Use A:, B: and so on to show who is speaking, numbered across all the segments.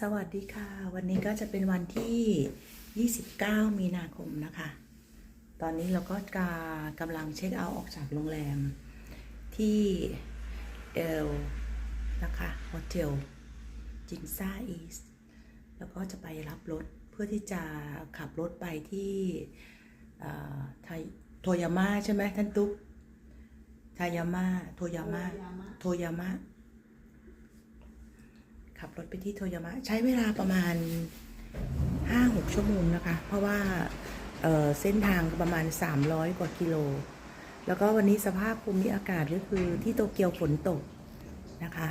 A: สวัสดีค่ะ วันนี้ก็จะเป็นวันที่ 29 มีนาคมนะคะ ตอนนี้เราก็กากำลังเช็คเอาท์ออกจากโรงแรม ที่เอลนะคะโฮเทลจินซาอีสแล้วก็จะไปรับรถเพื่อที่จะขับรถไปที่เอ่อไทยโทยาม่าใช่ไหมท่านตุ๊กทายาม่าโทยาม่าโทยาม่า ขับรถไปที่โทยามะ ใช้เวลาประมาณ 5-6 ชั่วโมงนะคะ เพราะว่าเเส้นทางประมาณ 300 กว่ากิโล แล้วก็วันนี้สภาพภูมิอากาศก็คือที่โตเกียวฝนตกนะคะ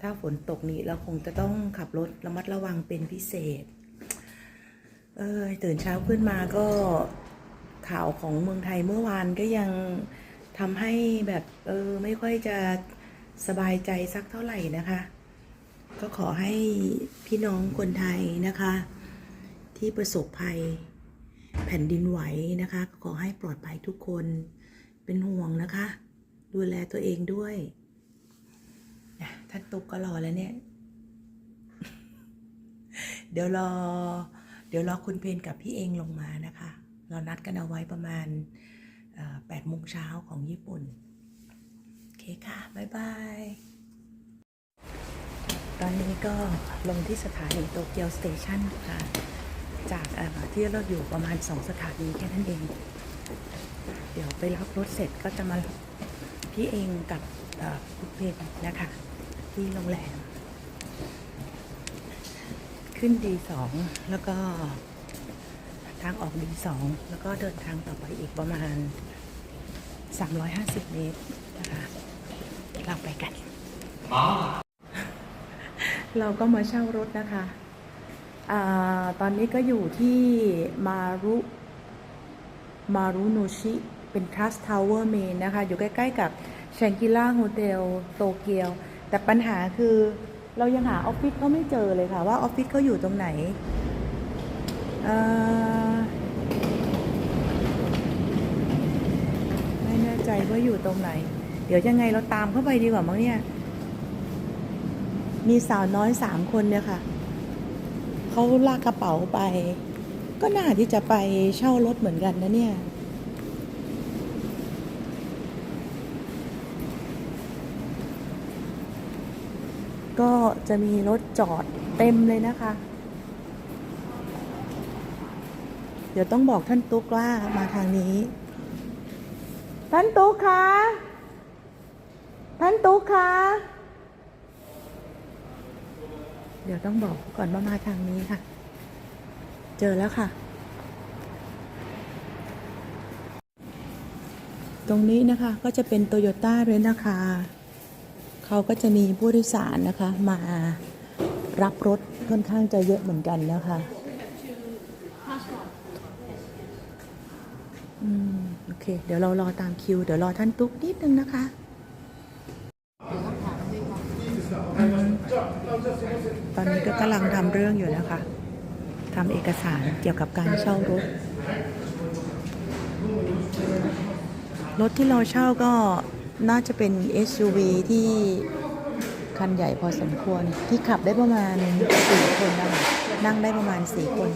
A: ถ้าฝนตกนี่เราคงจะต้องขับรถระมัดระวังเป็นพิเศษ เออตื่นเช้าขึ้นมาก็ข่าวของเมืองไทยเมื่อวานก็ยังทำให้แบบเออไม่ค่อยจะสบายใจสักเท่าไหร่นะคะ ก็ขอให้พี่น้องคนไทยนะคะ ที่ประสบภัยแผ่นดินไหวนะคะ ขอให้ปลอดภัยทุกคนเป็นห่วงนะคะ ดูแลตัวเองด้วยท่านตุกก็รอแล้วเนี่ย เดี๋ยวรอ เดี๋ยวรอคุณเพนกับพี่เองลงมานะคะ เรานัดกันเอาไว้ประมาณแปดโมงเช้าของญี่ปุ่น โอเคค่ะ บ๊ายบาย อนนี้ก็ลงที่สถานีโตเกียวสเตชันค่ะ จากที่เราอยู่ประมาณ 2 สถานีแค่นั้นเอง เดี๋ยวไปรับรถเสร็จก็จะมาพี่เองกับคุณเพนนะคะ ที่โรงแรม ขึ้นดีสองแล้วก็ทางออกดีสองแล้วก็เดินทางต่อไปอีกประมาณ 350 เมตรนะคะ เราไปกัน เราก็มาเช่ารถนะคะอตอนนี้ก็อยู่ที่มารุมารุโนชิ เป็นทรัสทาวเวอร์เมนนะคะ อยู่ใกล้ ๆ กับแชงกิล่าโฮเทลโตเกียว แต่ปัญหาคือเรายังหาออฟฟิศเขาไม่เจอเลยค่ะ ว่าออฟฟิศเขาอยู่ตรงไหน ไม่แน่ใจว่าอยู่ตรงไหน เดี๋ยวยังไงเราตามเข้าไปดีกว่ามั้งเนี่ย มีสาวน้อยสามคนเนี่ยค่ะเขาลากกระเป๋าไป ก็น่าที่จะไปเช่ารถเหมือนกันนะเนี่ย ก็จะมีรถจอดเต็มเลยนะคะ เดี๋ยวต้องบอกท่านตุ๊กว่ามาทางนี้ ท่านตุ๊กคะท่านตุ๊กคะ เดี๋ยวต้องบอกก่อนว่ามาทางนี้ค่ะ เจอแล้วค่ะ ตรงนี้นะคะก็จะเป็นโตโยต้าเรนนะคะเขาก็จะมีผู้โดยสารนะคะ มารับรถค่อนข้างจะเยอะเหมือนกันนะคะอืมโอเค เดี๋ยวเรารอตามคิว เดี๋ยวรอท่านตุ๊กนิดนึงนะคะ เรื่องอยู่นะคะทำเอกสารเกี่ยวกับการเช่ารถ รถที่เราเช่าก็น่าจะเป็น SUV ที่คันใหญ่พอสมควรที่ขับได้ประมาณ4คนนะคะนั่งได้ประมาณ4คน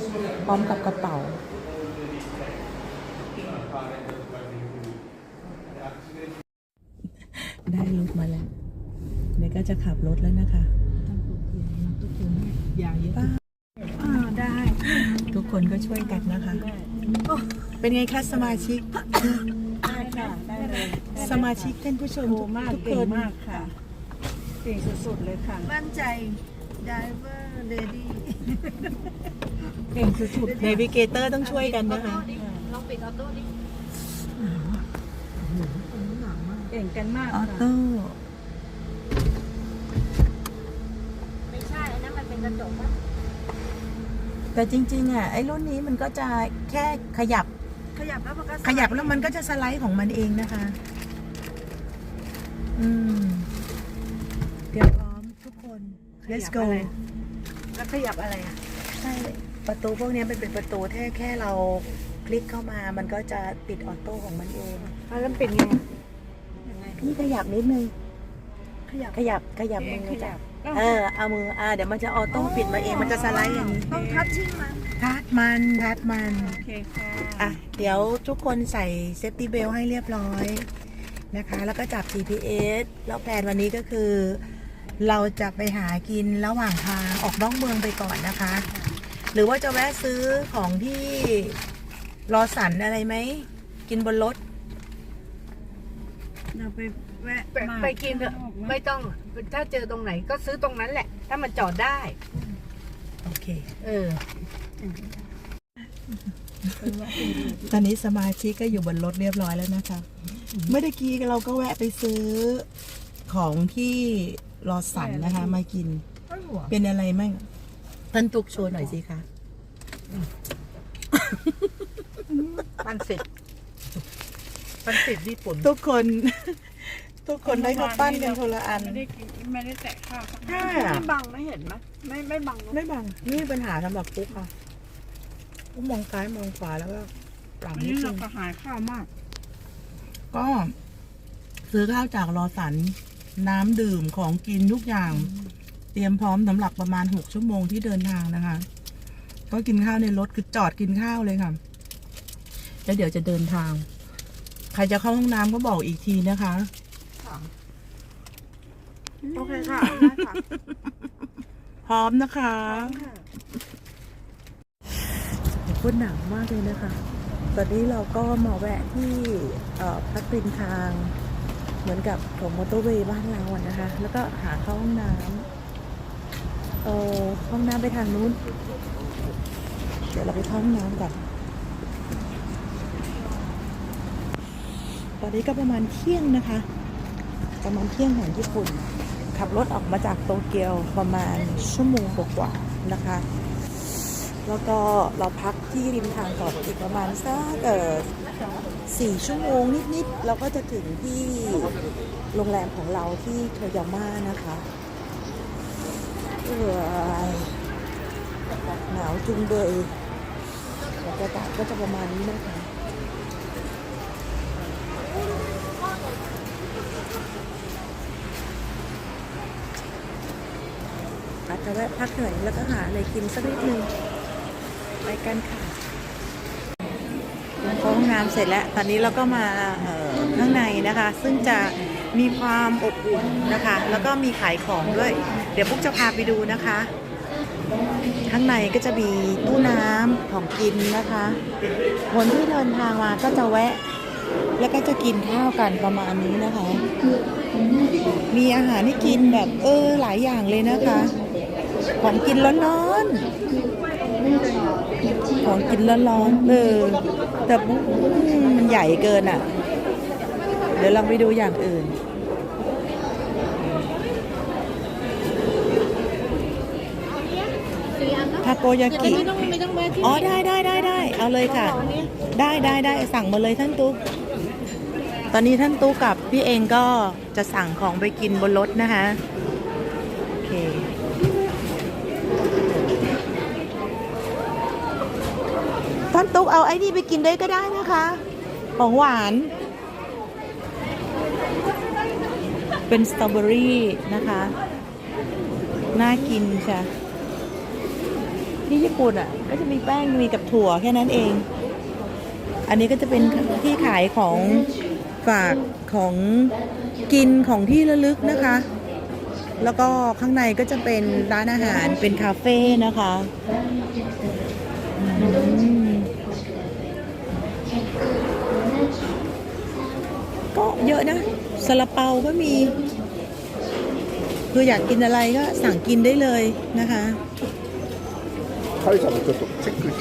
A: พร้อมกับกระเป๋า ได้รถมาแล้วเดี๋ยวก็จะขับรถแล้วนะคะ
B: ย่าเยอะ
A: ป้า
B: อ่าได้
A: ทุกคนก็ช่วยกันนะคะ เป็นไงคะสมาชิก
B: ได้ค่ะได้เลย
A: สมาชิกท่านผู้ชม
B: โอ้มาก
A: ทุก
B: เก่
A: ค
B: ง
A: น
B: มากค่ะเก่งสุดๆเลยค่ะ
C: มั่นใจ driver lady
B: เก่งสุด
A: เนวิเกเตอร์ต้องช่วยกันนะคะ
C: ลองปิดออโต้ดิ
B: ๆเก่งกันมาก
A: ออ
B: ค่ะ
A: โต้
C: ไม่ใช่ อันนั้นมันเป็น กระจกปะ
A: แต่จริงๆอะไอ้รุ่นนี้มันก็จะแค่ขยับ
C: ขยับแล้วมันก็
A: ขยับแล้วมันก็จะสไลด์ของมันเองนะคะ อืมเตรียมพร้อมทุกคน let's go
C: แล้วขยับอะไรอะ
A: ใช่ประตูพวกเนี้ยมันเป็นประตูแค่แค่เราคลิกเข้ามามันก็จะปิดออโต้ของมันเอง
B: แล้วเป็นไง
A: พี่ขยับนิดนึง
C: ขยับ
A: ขยับขยับ
B: เอ
A: มื
B: ง
A: อ
B: ขยั
A: จับบ เออเอามืออ่าเดี๋ยวมันจะออโต้ปิดมาเองมันจะสไลด์อย่างนี้
C: ต้องทัชชิ่งมัน
A: ทัดมันทัดมัน
B: โอเคค่ะ
A: อะเดี๋ยวทุกคนใส่เซฟตี้เบลให้เรียบร้อยนะคะ แล้วก็จับ GPS แล้วแพลนวันนี้ก็คือ เราจะไปหากินระหว่างทางออกนอกเมืองไปก่อนนะคะ หรือว่าจะแวะซื้อของที่รอสันอะไรไหม กินบนรถ
B: เราไป แวะ
D: ไป
B: มา
D: ไปกินเถอะ ไม่ต้องถ้าเจอตรงไหนก็ซื้อตรงนั้นแหละ ถ้ามันจอดได้
A: โอเค
D: เออ
A: ตอนนี้สมาชิกก็อยู่บนรถเรียบร้อยแล้วนะคะ เมื่อตะกี้เราก็แวะไปซื้อของที่รอสันนะคะ มากิน เป็นอะไรมั่งท่านตุกโชว์หน่อยสิคะ
D: ปันสิบปันสิบญี่ปุ่น
A: ทุกคน ทุกคนได้ข้าวปั้นกันคนละอัน
B: ไม่ได้กินไม่ได้แตะข้าวสัก
A: ใช่
B: นิด
A: อะ
B: ไม่บังไม่เห็นไหมไม่ไม่บังเนอะ
A: ไม่บังไม่มีปัญหาสำหรับปุ๊กค่ะปุ๊กมองซ้ายมองขวาแล้วก็หลัง
B: วัน
A: นิ
B: นี้
A: ดนึ
B: เรา
A: ง
B: กระหายข้าวมาก
A: ก็ ซื้อข้าวจากรอสัน น้ำดื่มของกินทุกอย่าง เตรียมพร้อมสำหรับประมาณหกชั่วโมงที่เดินทางนะคะ ก็กินข้าวในรถคือจอดกินข้าวเลยค่ะ แล้วเดี๋ยวจะเดินทาง ใครจะเข้าห้องน้ำก็บอกอีกทีนะคะ
B: โอเคค่ะได้ค่ะ
A: พร้อมนะคะพูดหนักมากเลยนะคะ ตอนนี้เราก็มาแวะที่เอ่อพักริมทาง เหมือนกับของมอเตอร์เวย์บ้านเราอะนะคะ แล้วก็หาเข้าห้องน้ำเออห้องน้ำไปทางนู้น เดี๋ยวเราไปเข้าห้องน้ำก่อน ตอนนี้ก็ประมาณเที่ยงนะคะ ประมาณเที่ยงของญี่ปุ่น ขับรถออกมาจากโตเกียวประมาณชั่วโมงกว่าๆนะคะ แล้วก็เราพักที่ริมทางก่อนอีกประมาณสักเออสี่ชั่วโมงนิดๆเราก็จะถึงที่โรงแรมของเราที่โทยาม่านะคะเออหนาวจุงเบยบรรยากาศก็จะประมาณนี้นะคะะแวะพักเหนื่อยแล้วก็หาอะไรกินสักนิดนึงไปกันค่ะเข้าห้องน้ำเสร็จแล้ว ตอนนี้เราก็มาเอ่อข้างในนะคะ ซึ่งจะมีความอบอุ่นนะคะ แล้วก็มีขายของด้วย เดี๋ยวพวกจะพาไปดูนะคะ ข้างในก็จะมีตู้น้ำของกินนะคะคนที่เดินทางมาก็จะแวะ แล้วก็จะกินข้าวกันประมาณนี้นะคะ มีอาหารให้กินแบบเออหลายอย่างเลยนะคะ ของกินร้อนๆของกินร้อนๆเออแต่อืมมันใหญ่เกินอะ เดี๋ยวลองไปดูอย่างอื่นทาโกยากิ
C: ไม่ต้องไม่ต้องแวะที่
A: อ๋อได้ได้ได้ได้เอาเลยค่ะ ได้ได้ได้สั่งมาเลยท่านตุ๊กตอนนี้ท่านตุ๊กกับพี่เองก็จะสั่งของไปกินบนรถนะคะ โอเค ท่านตุ๊กเอาไอ้นี่ไปกินได้ก็ได้นะคะ ของหวาน เป็นสตรอเบอรี่นะคะ น่ากินใช่ที่ญี่ปุ่นอะ ก็จะมีแป้งมีกับถั่วแค่นั้นเอง อันนี้ก็จะเป็นที่ขายของฝากของกินของที่ระลึกนะคะ แล้วก็ข้างในก็จะเป็นร้านอาหารเป็นคาเฟ่นะคะอืมก็ เยอะนะซาลาเปาก็มีคืออยากกินอะไรก็สั่งกินได้เลยนะคะ
E: เขาจะมาตกเช็คคือ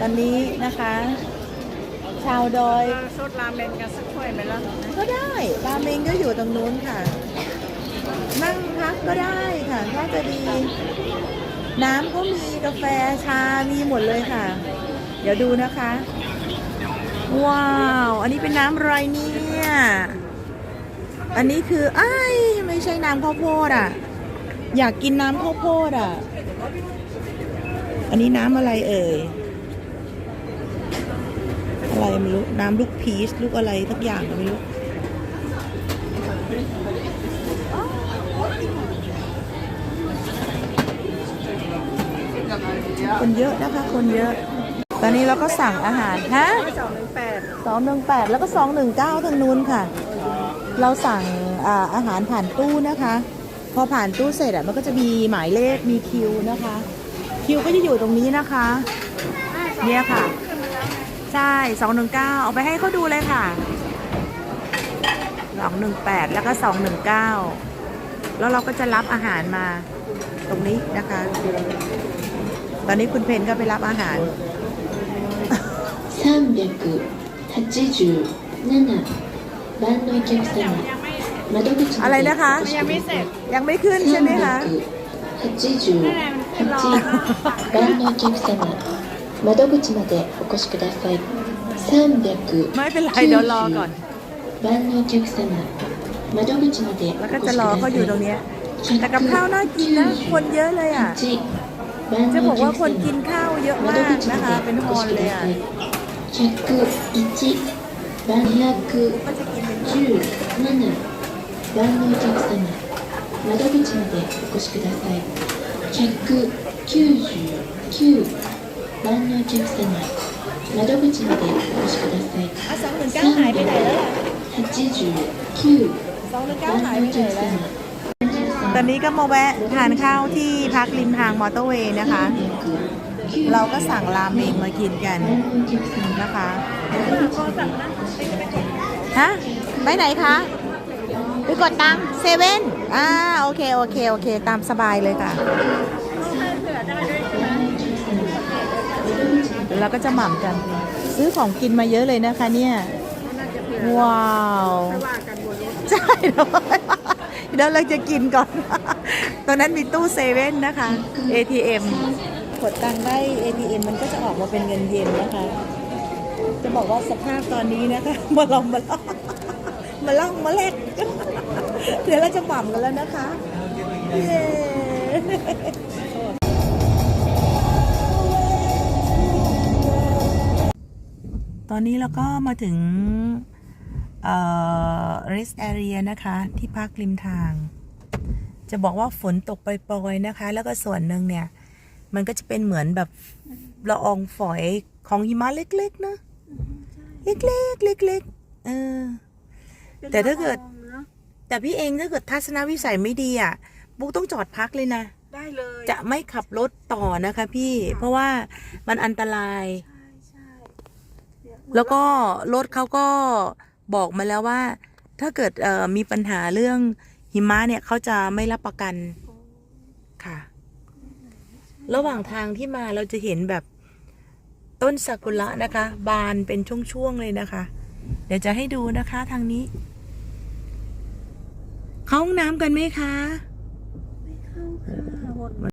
A: ตอนนี้นะคะ ชาวดอย
B: สดราเมนกันสัก ไหมล่ะ
A: ก็ได้ราเมงก็อยู่ตรงนู้นค่ะ นั่งพักก็ได้ค่ะถ้าจะดี น้ำก็มีกาแฟชา มีหมดเลยค่ะ เดี๋ยวดูนะคะ ว้าว อันนี้เป็นน้ำอะไรเนี่ย อันนี้คือไอ้ไม่ใช่น้ำข้าวโพดอะ อยากกินน้ำข้าวโพดอะ อันนี้น้ำอะไรเอ่ย อะไรไม่รู้ น้ำลูกพีชลูกอะไรทักอย่างก็ไม่รู้คนเยอะนะคะ คนเยอะ ตอนนี้เราก็สั่งอาหารฮะสองหนึ่งแปดสองหนึ่งแปดแล้วก็สองหนึ่งเก้าทางนู้นค่ะ เราสั่งอาอาหารผ่านตู้นะคะ พอผ่านตู้เสร็จอะมันก็จะมีหมายเลขมีคิวนะคะ คิวก็จะอยู่ตรงนี้นะคะ เนี่ยค่ะ ช่สองหนึ่งเก้าเอาไปให้เขาดูเลยค่ะสองหนึ่งแปดแล้วก็สองหนึ่งเก้าแล้วเราก็จะรับอาหารมาตรงนี้นะคะ ตอนนี้คุณเพนก็ไปรับอาหาร
F: สามร้อบแปดสิบเจ็ดบ้านน้
A: อยแขกสัมมาอะไรนะคะ
F: ยังไม่เสร็จ
A: ยังไม่ขึ้นใช่ไหมคะ
F: แปดสิบแปด
A: บ้าน
F: น้อยแขกสัมมา 窓口までお越しください
A: ไม่เป็นไรเดี๋ยวรอก่อน
F: 390番のお客様窓口まで
A: แล้ว
F: お
A: ก็
F: 越
A: จะ
F: しく
A: รอ
F: だ
A: เขา
F: さ
A: อยู่ตรง
F: い
A: เนี้ยแต่กับข้าวน่ากินนะ คนเยอะเลยอ่ะ
F: 番
A: จะ
F: の
A: บ
F: お
A: อกว่า
F: 客
A: คนกิ
F: 様
A: นข้าวเยอะ
F: 窓
A: มาก
F: 口
A: นะคะ
F: ま
A: เป็น
F: で
A: ฮ
F: お
A: อ
F: 越
A: น
F: しく
A: เลย
F: だ
A: อ่ะ
F: さい101番217番のお客様窓口までお越しください199 บ้านนอจิมสนายและดอกจิมเดะโอ
A: ชิคุดาไซอะสองหนึ่งเก้าหายไปไหนแล้วฮัจ
F: จิจูคิว
A: สองหนึ่งเก้าหายไปไหนแล้วตอนนี้ก็มาแวะทานข้าวที่พักริมทางมอเตอร์เวย์นะคะ เราก็สั่งรามเมงมากินกันนะคะฮะไปไหนคะไปกดตังเซเว่นอ่าโอเค โอเค โอเค ตามสบายเลยค่ะ เราก็จะหม่ำกัน ซื้อของกินมาเยอะเลยนะคะเนี่ย ว้าว ใช่เดี๋ยวเดี๋ยวเราจะกินก่อน ตรงนั้นมีตู้เซเว่นนะคะ ATM กดตังค์ได้ ATM มันก็จะออกมาเป็นเงินเย็นนะคะ จะบอกว่าสภาพตอนนี้นะคะมาลองมาลองมาลองมาเล็กเดี๋ยวเราจะหม่ำกันแล้วนะคะ เย้ ตอนนี้เราก็มาถึงเอ่อ rest area นะคะ ที่พักริมทาง จะบอกว่าฝนตกปล่อยๆนะคะ แล้วก็ส่วนหนึ่งเนี่ย มันก็จะเป็นเหมือนแบบละอองฝอยของหิมะเล็กๆนะเล็กๆเล็กๆเออแต่ถ้าเกิด แต่พี่เองถ้าเกิดทัศนวิสัยไม่ดีอะบุ๊กต้องจอดพักเลยนะ
B: ได้เลย
A: จะไม่ขับรถต่อนะคะพี่ เพราะว่ามันอันตราย แล้วก็รถเขาก็บอกมาแล้วว่า ถ้าเกิดเอ่อมีปัญหาเรื่องหิมะเนี่ยเขาจะไม่รับประกันค่ะ ระหว่างทางที่มาเราจะเห็นแบบต้นซากุระนะคะ บานเป็นช่วงๆเลยนะคะ เดี๋ยวจะให้ดูนะคะทางนี้ เข้าห้องน้ำกันไหมคะ